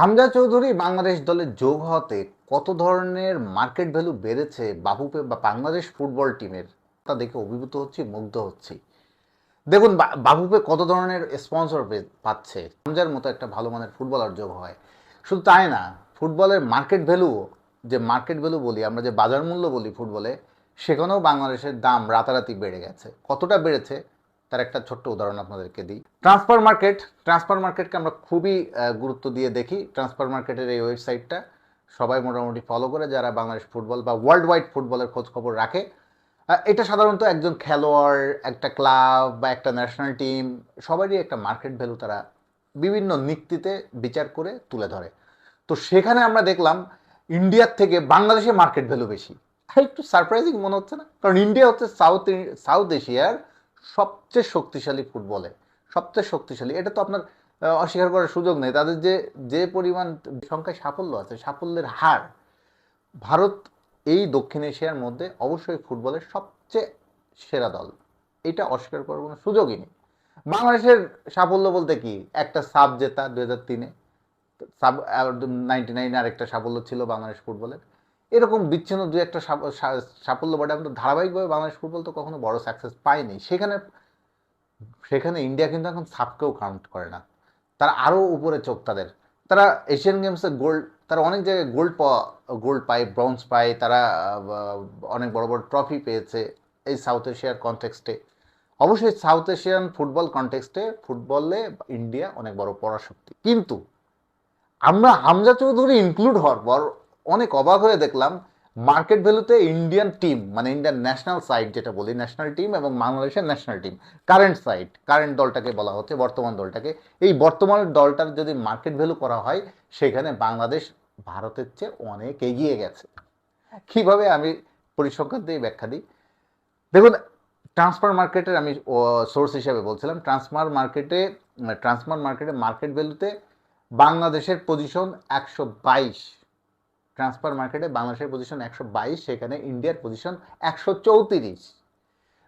হামজা চৌধুরী বাংলাদেশ দলে যোগ হতে কত ধরনের মার্কেট ভ্যালু বেড়েছে বাহুপে বা বাংলাদেশ ফুটবল টিমের? তা দেখে অভিভূত হচ্ছি, মুগ্ধ হচ্ছি। দেখুন, বা- বাহুপে কত ধরনের স্পন্সর পাচ্ছে? হামজার মতো একটা ভালো মানের ফুটবলার যোগ হয়। শুধু তাই না, ফুটবলের মার্কেট ভ্যালু, যে মার্কেট ভ্যালু বলি, আমরা যে বাজার মূল্য বলি ফুটবলে, সেখানেও বাংলাদেশের দাম রাতারাতি বেড়ে গেছে। কতটা বেড়েছে? তার একটা ছোট্ট উদাহরণ আপনাদেরকে দিই। ট্রান্সফার মার্কেট ট্রান্সফার মার্কেটকে আমরা খুবই গুরুত্ব দিয়ে দেখি। ট্রান্সফার মার্কেটের এই ওয়েবসাইটটা সবাই মোটামুটি ফলো করে, যারা বাংলাদেশ ফুটবল বা ওয়ার্ল্ড ওয়াইড ফুটবলের খোঁজ খবর রাখে এটা সাধারণত একজন খেলোয়াড়, একটা ক্লাব বা একটা ন্যাশনাল টিম সবারই একটা মার্কেট ভ্যালু তারা বিভিন্ন নীতিতে বিচার করে তুলে ধরে। তো সেখানে আমরা দেখলাম ইন্ডিয়ার থেকে বাংলাদেশের মার্কেট ভ্যালু বেশি। একটু সারপ্রাইজিং মনে হচ্ছে না? কারণ ইন্ডিয়া হচ্ছে সাউথ সাউথ এশিয়ার সবচেয়ে শক্তিশালী ফুটবলে। সবচেয়ে শক্তিশালী। এটা তো আপনার অস্বীকার করার সুযোগ নেই। তাদের যে যে পরিমাণ সংখ্যায় সাফল্য আছে, সাফল্যের হার, ভারত এই দক্ষিণ এশিয়ার মধ্যে অবশ্যই ফুটবলের সবচেয়ে সেরা দল। এটা অস্বীকার করার কোনো সুযোগই নেই। বাংলাদেশের সাফল্য বলতে কি? একটা সাব জেতা দু হাজার তিনে। সাব নাইনটি নাইনে আরেকটা সাফল্য ছিল বাংলাদেশ ফুটবলের। এরকম বিচ্ছিন্ন দু একটা সাফ- সাফল্য বটে কিন্তু ধারাবাহিকভাবে বাংলাদেশ ফুটবল তো কখনো বড় সাকসেস পায়নি। সেখানে সেখানে ইন্ডিয়া কিন্তু এখন সাবকেও কাউন্ট করে না। তারা আরও উপরে চোখ তাদের। তারা এশিয়ান গেমসে গোল্ড তারা অনেক জায়গায় গোল্ড পাওয়া গোল্ড পায় ব্রোঞ্জ পায়, তারা অনেক বড় বড় ট্রফি পেয়েছে এই সাউথ এশিয়ার কনটেক্সটে অবশ্যই সাউথ এশিয়ান ফুটবল কনটেক্সটে ফুটবলে ইন্ডিয়া অনেক বড় পরাশক্তি। কিন্তু আমরা হামজা চৌধুরী ইনক্লুড হওয়ার পর অনেক অবাক হয়ে দেখলাম মার্কেট ভ্যালুতে ইন্ডিয়ান টিম মানে ইন্ডিয়ান ন্যাশনাল সাইড যেটা বলি ন্যাশনাল টিম এবং বাংলাদেশের national team current side current দলটাকে বলা হচ্ছে, বর্তমান দলটাকে। এই বর্তমান দলটার যদি মার্কেট ভ্যালু করা হয়, সেখানে বাংলাদেশ ভারতের চেয়ে অনেক এগিয়ে গেছে। কীভাবে আমি পরিসংখ্যান দিয়ে ব্যাখ্যা দিই? দেখুন ট্রান্সফার মার্কেটের আমি সোর্স হিসাবে বলছিলাম ট্রান্সফার মার্কেটে ট্রান্সফার মার্কেটে মার্কেট ভ্যালুতে বাংলাদেশের পজিশন একশো বাইশ। ট্রান্সফার মার্কেটে বাংলাদেশের পজিশন একশো বাইশ, সেখানে ইন্ডিয়ার পজিশন একশো চৌত্রিশ।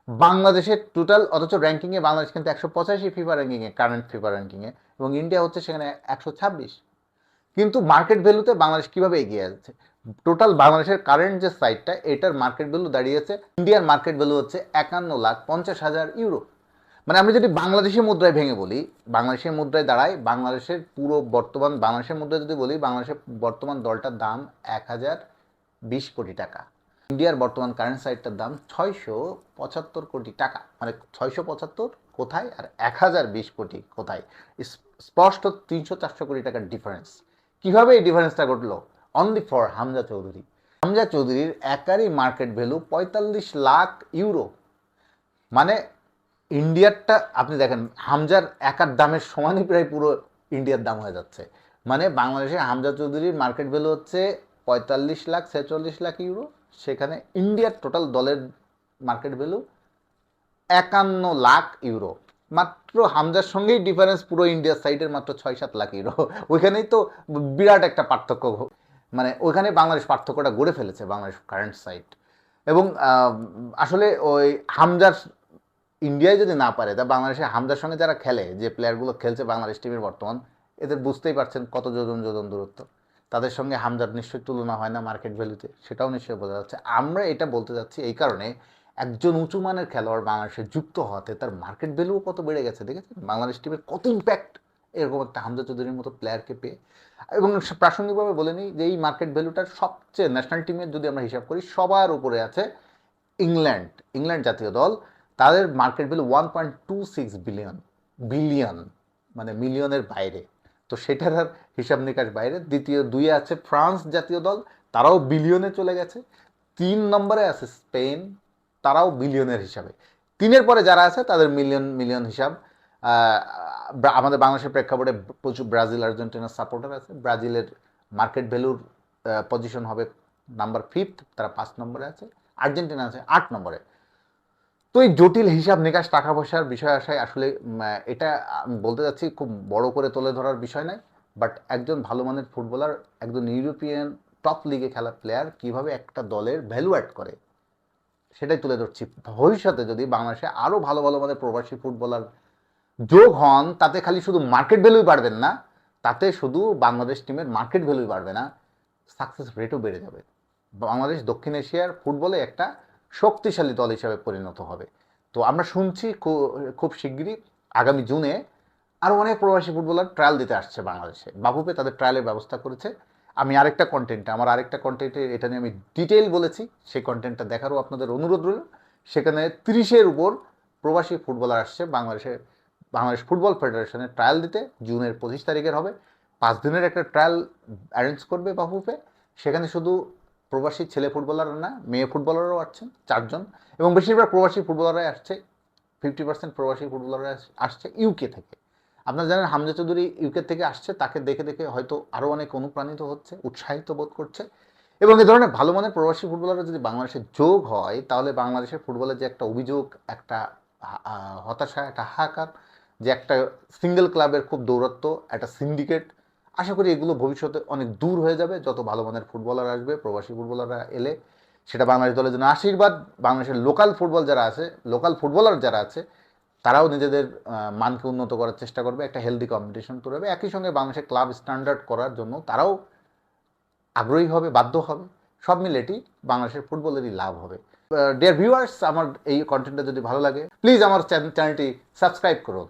বাংলাদেশের টোটাল অথচ র্যাঙ্কিংয়ে বাংলাদেশ কিন্তু একশো পঁচাশি ফিফা র্যাঙ্কিংয়ে কারেন্ট ফিফা র্যাঙ্কিংয়ে এবং ইন্ডিয়া হচ্ছে সেখানে একশো ছাব্বিশ। কিন্তু মার্কেট ভ্যালুতে বাংলাদেশ কীভাবে এগিয়ে যাচ্ছে টোটাল বাংলাদেশের কারেন্ট যে সাইটটা এটার মার্কেট ভ্যালু দাঁড়িয়েছে, ইন্ডিয়ার মার্কেট ভ্যালু হচ্ছে একান্ন লাখ পঞ্চাশ হাজার ইউরো মানে আমি যদি বাংলাদেশের মুদ্রায় ভেঙে বলি বাংলাদেশের মুদ্রায় দাঁড়ায়, বাংলাদেশের পুরো বর্তমান, বাংলাদেশের মুদ্রায় যদি বলি, বাংলাদেশের বর্তমান দলটার দাম এক হাজার বিশ কোটি টাকা। ইন্ডিয়ার বর্তমান কারেন্ট সাইটটার দাম ছয়শো পঁচাত্তর কোটি টাকা। মানে ছয়শো পঁচাত্তর কোথায় আর এক হাজার বিশ কোটি কোথায়? স্পষ্ট তিনশো চারশো কোটি টাকার ডিফারেন্স কীভাবে এই ডিফারেন্সটা ঘটলো? Only for Hamza Chowdhury. Hamza চৌধুরীর একারই মার্কেট ভ্যালু পঁয়তাল্লিশ লাখ ইউরো মানে ইন্ডিয়ারটা, আপনি দেখেন, হামজার একার দামের সমানই প্রায় পুরো ইন্ডিয়ার দাম হয়ে যাচ্ছে। মানে বাংলাদেশে হামজা চৌধুরীর মার্কেট ভ্যালু হচ্ছে পঁয়তাল্লিশ লাখ, ছেচল্লিশ লাখ ইউরো সেখানে ইন্ডিয়ার টোটাল দলের মার্কেট ভ্যালু একান্ন লাখ ইউরো মাত্র হামজার সঙ্গেই ডিফারেন্স পুরো ইন্ডিয়ার সাইডের মাত্র ছয় সাত লাখ ইউরো ওইখানেই তো বিরাট একটা পার্থক্য মানে ওইখানে বাংলাদেশ পার্থক্যটা গড়ে ফেলেছে, বাংলাদেশ কারেন্ট সাইড এবং আসলে ওই হামজার ইন্ডিয়ায় যদি না পারে, তা বাংলাদেশে হামজার সঙ্গে যারা খেলে, যে প্লেয়ারগুলো খেলছে বাংলাদেশ টিমের বর্তমান, এদের বুঝতেই পারছেন কত যোজন যোজন দূরত্ব। তাদের সঙ্গে হামজার নিশ্চয়ই তুলনা হয় না মার্কেট ভ্যালুতে সেটাও নিশ্চয়ই বোঝা যাচ্ছে। আমরা এটা বলতে যাচ্ছি এই কারণে, একজন উঁচু মানের খেলোয়াড় বাংলাদেশে যুক্ত হওয়াতে তার মার্কেট ভ্যালুও কত বেড়ে গেছে, দেখেছেন? বাংলাদেশ টিমের কত ইম্প্যাক্ট এরকম একটা হামজা চৌধুরীর মতো প্লেয়ারকে পেয়ে। এবং প্রাসঙ্গিকভাবে বলে নিই যে এই মার্কেট ভ্যালুটার সবচেয়ে ন্যাশনাল টিমের যদি আমরা হিসাব করি, সবার উপরে আছে ইংল্যান্ড ইংল্যান্ড জাতীয় দল। তাদের market value one point two six billion billion মানে মিলিয়নের বাইরে। তো সেটার আর হিসাব নিকাশ বাইরে। দ্বিতীয় দুই আছে ফ্রান্স জাতীয় দল, তারাও বিলিয়নে চলে গেছে। তিন নম্বরে আছে স্পেন, তারাও বিলিয়নের হিসাবে। তিনের পরে যারা আছে, তাদের মিলিয়ন মিলিয়ন হিসাব। আমাদের বাংলাদেশের প্রেক্ষাপটে প্রচুর ব্রাজিল আর্জেন্টিনার সাপোর্টার আছে। ব্রাজিলের মার্কেট ভ্যালুর পজিশন হবে নাম্বার ফিফথ তারা পাঁচ নম্বরে আছে। আর্জেন্টিনা আছে আট নম্বরে। তো এই জটিল হিসাব নিকাশ, টাকা পয়সার বিষয় আসায় আসলে এটা বলতে যাচ্ছি খুব বড় করে তুলে ধরার বিষয় নয়। বাট একজন ভালো মানের ফুটবলার, একজন ইউরোপিয়ান টপ লিগে খেলা প্লেয়ার কীভাবে একটা দলের ভ্যালু অ্যাড করে, সেটাই তুলে ধরছি। ভবিষ্যতে যদি বাংলাদেশে আরও ভালো ভালো মানের প্রবাসী ফুটবলার যোগ হন, তাতে খালি শুধু মার্কেট ভ্যালুই বাড়বেন না, তাতে শুধু বাংলাদেশ টিমের মার্কেট ভ্যালুই বাড়বে না সাকসেস রেটও বেড়ে যাবে। বাংলাদেশ, দক্ষিণ এশিয়ার ফুটবলে একটা শক্তিশালী দল হিসাবে পরিণত হবে। তো আমরা শুনছি খুব শিগগিরই আগামী জুনে আরও অনেক প্রবাসী ফুটবলার ট্রায়াল দিতে আসছে বাংলাদেশে। বাবুপে তাদের ট্রায়ালের ব্যবস্থা করেছে। আমি আরেকটা কন্টেন্টে আমার আরেকটা কন্টেন্টে এটা নিয়ে আমি ডিটেইল বলেছি। সেই কন্টেন্টটা দেখারও আপনাদের অনুরোধ রইল। সেখানে তিরিশের উপর প্রবাসী ফুটবলার আসছে বাংলাদেশের বাংলাদেশ ফুটবল ফেডারেশনের ট্রায়াল দিতে। জুনের পঁচিশ তারিখের হবে। পাঁচ দিনের একটা ট্রায়াল অ্যারেঞ্জ করবে বাবুপে। সেখানে শুধু প্রবাসী ছেলে ফুটবলার না, মেয়ে ফুটবলারও আসছেন, চারজন। এবং বেশিরভাগ প্রবাসী ফুটবলাররাই আসছে ফিফটি পার্সেন্ট প্রবাসী ফুটবলাররা আসছে ইউকে থেকে। আপনারা জানেন হামজা চৌধুরী ইউকে থেকে আসছে, তাকে দেখে দেখে হয়তো আরও অনেক অনুপ্রাণিত হচ্ছে, উৎসাহিত বোধ করছে। এবং এ ধরনের ভালো মানের প্রবাসী ফুটবলাররা যদি বাংলাদেশে যোগ হয়, তাহলে বাংলাদেশের ফুটবলের যে একটা অভিযোগ, একটা হতাশা, একটা হাহাকার, যে একটা সিঙ্গেল ক্লাবের খুব দৌরত্ব, একটা সিন্ডিকেট আশা করি এগুলো ভবিষ্যতে অনেক দূর হয়ে যাবে। যত ভালো মানের ফুটবলার আসবে, প্রবাসী ফুটবলাররা এলে সেটা বাংলাদেশ দলের জন্য আশীর্বাদ। বাংলাদেশের লোকাল ফুটবল যারা আছে লোকাল ফুটবলার যারা আছে, তারাও নিজেদের মানকে উন্নত করার চেষ্টা করবে। একটা হেলদি কম্পিটিশন তৈরি হবে। একই সঙ্গে বাংলাদেশের ক্লাব স্ট্যান্ডার্ড করার জন্য তারাও আগ্রহী হবে, বাধ্য হবে। সব মিলে এটি বাংলাদেশের ফুটবলেরই লাভ হবে। ডিয়ার ভিউয়ার্স আমার এই কন্টেন্টটা যদি ভালো লাগে প্লিজ আমার চ্যানেলটি সাবস্ক্রাইব করুন।